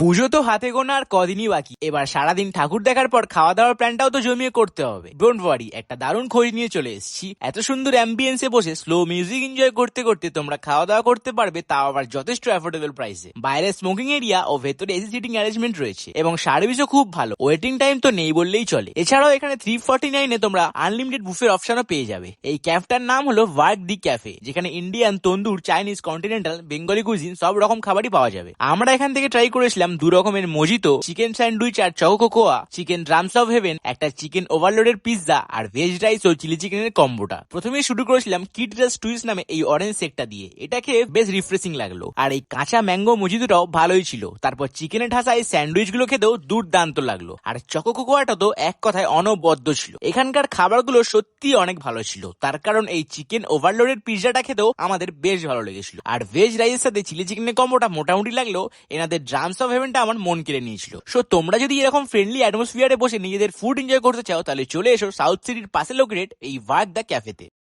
পুজো তো হাতে গোনা আর কদিনই বাকি। এবার সারাদিন ঠাকুর দেখার পর খাওয়া দাওয়ার প্ল্যানটাও তো জমিয়ে করতে হবে। ডোন্ট ওয়ারি একটা দারুণ খোঁজ নিয়ে চলে এসেছি। এত সুন্দর অ্যাম্বিয়েন্সে বসে স্লো মিউজিক এনজয় করতে করতে তোমরা খাওয়া দাওয়া করতে পারবে, তাও আবার যথেষ্ট অ্যাফোর্ডেবল প্রাইসে বাইরে স্মোকিং এরিয়া ও ভেতরে এসি সিটিং অ্যারেঞ্জমেন্ট রয়েছে এবং সার্ভিসও খুব ভালো। ওয়েটিং টাইম তো নেই বললেই চলে। এছাড়াও এখানে থ্রি ফর্টি নাইনে তোমরা আনলিমিটেড বুফের অপশনও পেয়ে যাবে। এই ক্যাফটার নাম হলো ওয়ার্ক দি ক্যাফে যেখানে Indian tandoor Chinese continental Bengali cuisine সব রকম খাবারই পাওয়া যাবে। আমরা এখান থেকে ট্রাই করেছিলাম দু রকমের মজিতো চিকেন স্যান্ডউইচ আর চকোকোয়া চিকেন ড্রামস অফ হেভেন একটা চিকেন ওভারলোডের পিৎজা আর ভেজ রাইস ও চিলি চিকেনের কম্বোটা প্রথমে শুরু করেছিলাম কিড রাস টুইস নামে এই অরেঞ্জ সেকটা দিয়ে। এটা খেয়ে বেশ রিফ্রেশিং লাগল। আর এই কাঁচা ম্যাঙ্গো মজিতোটাও ভালোই ছিল। তারপর চিকেনের ঠাসা এই স্যান্ডউইচগুলো খেতেও দুর্দান্ত লাগল। আর চকো চকোকোয়াটা তো এক কথায় অনবদ্য ছিল। এখানকার খাবারগুলো সত্যি অনেক ভালো ছিল। তার কারণ এই চিকেন ওভারলোডের পিৎজাটা খেতেও আমাদের বেশ ভালো লেগেছিল। আর ভেজ রাইসের সাথে চিলি চিকেনের কম্বোটা মোটামুটি লাগল। এনাদের ড্রামস অফ হেভেনটা আমার মন কেড়ে নিয়েছিল। সো তোমরা যদি এরকম ফ্রেন্ডলি অ্যাটমসফিয়ারে বসে নিজেদের ফুড এনজয় করতে চাও, তাহলে চলে এসো সাউথ সিটির পাশে লোকেটেড এই ওয়ার্ক দ্য ক্যাফেতে